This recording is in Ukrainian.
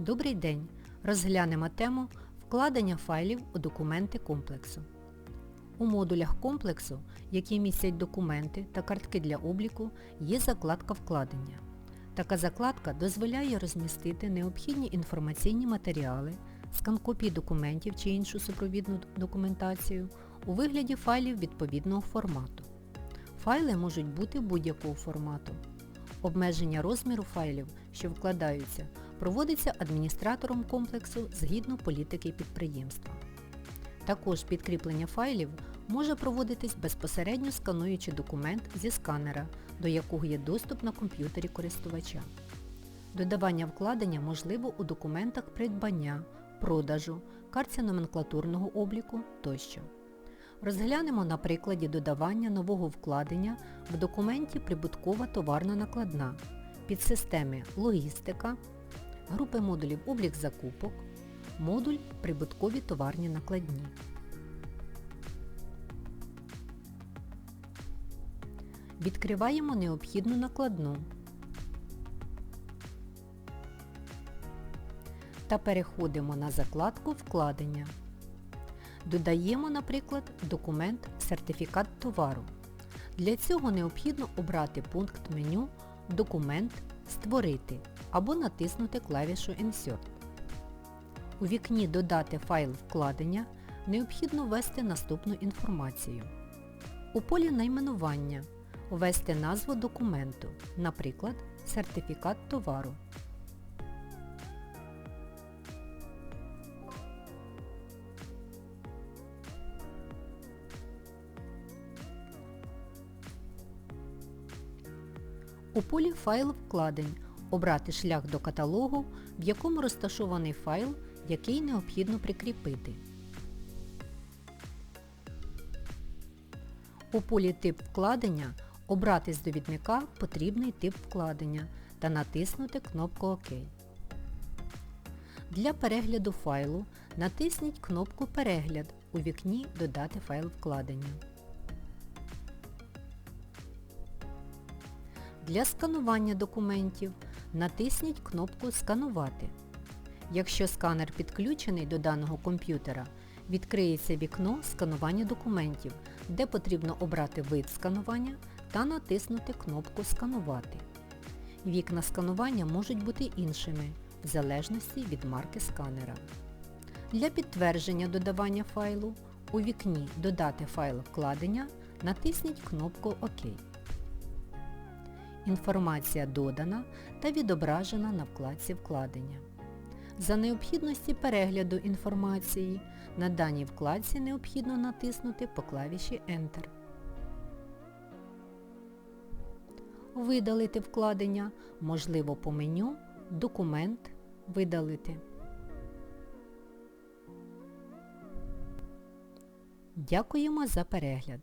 Добрий день! Розглянемо тему вкладення файлів у документи комплексу. У модулях комплексу, які містять документи та картки для обліку, є закладка вкладення. Така закладка дозволяє розмістити необхідні інформаційні матеріали, скан копій документів чи іншу супровідну документацію у вигляді файлів відповідного формату. Файли можуть бути будь-якого формату. Обмеження розміру файлів, що вкладаються, проводиться адміністратором комплексу згідно політики підприємства. Також підкріплення файлів може проводитись безпосередньо скануючи документ зі сканера, до якого є доступ на комп'ютері користувача. Додавання вкладення можливо у документах придбання, продажу, картці номенклатурного обліку тощо. Розглянемо на прикладі додавання нового вкладення в документі прибуткова товарна накладна підсистеми Логістика, групи модулів Облік закупок, модуль Прибуткові товарні накладні. Відкриваємо необхідну накладну та переходимо на закладку Вкладення. Додаємо, наприклад, документ Сертифікат товару. Для цього необхідно обрати пункт меню Документ Створити або натиснути клавішу Insert. У вікні Додати файл вкладення необхідно ввести наступну інформацію. У полі найменування ввести назву документу, наприклад, Сертифікат товару. У полі Файл вкладень обрати шлях до каталогу, в якому розташований файл, який необхідно прикріпити. У полі Тип вкладення обрати з довідника потрібний тип вкладення та натиснути кнопку ОК. Для перегляду файлу натисніть кнопку Перегляд у вікні Додати файл вкладення. Для сканування документів натисніть кнопку Сканувати. Якщо сканер підключений до даного комп'ютера, відкриється вікно сканування документів, де потрібно обрати вид сканування та натиснути кнопку Сканувати. Вікна сканування можуть бути іншими, в залежності від марки сканера. Для підтвердження додавання файлу у вікні Додати файл вкладення натисніть кнопку ОК. Інформація додана та відображена на вкладці вкладення. За необхідності перегляду інформації на даній вкладці необхідно натиснути по клавіші Enter. Видалити вкладення можливо по меню Документ Видалити. Дякуємо за перегляд!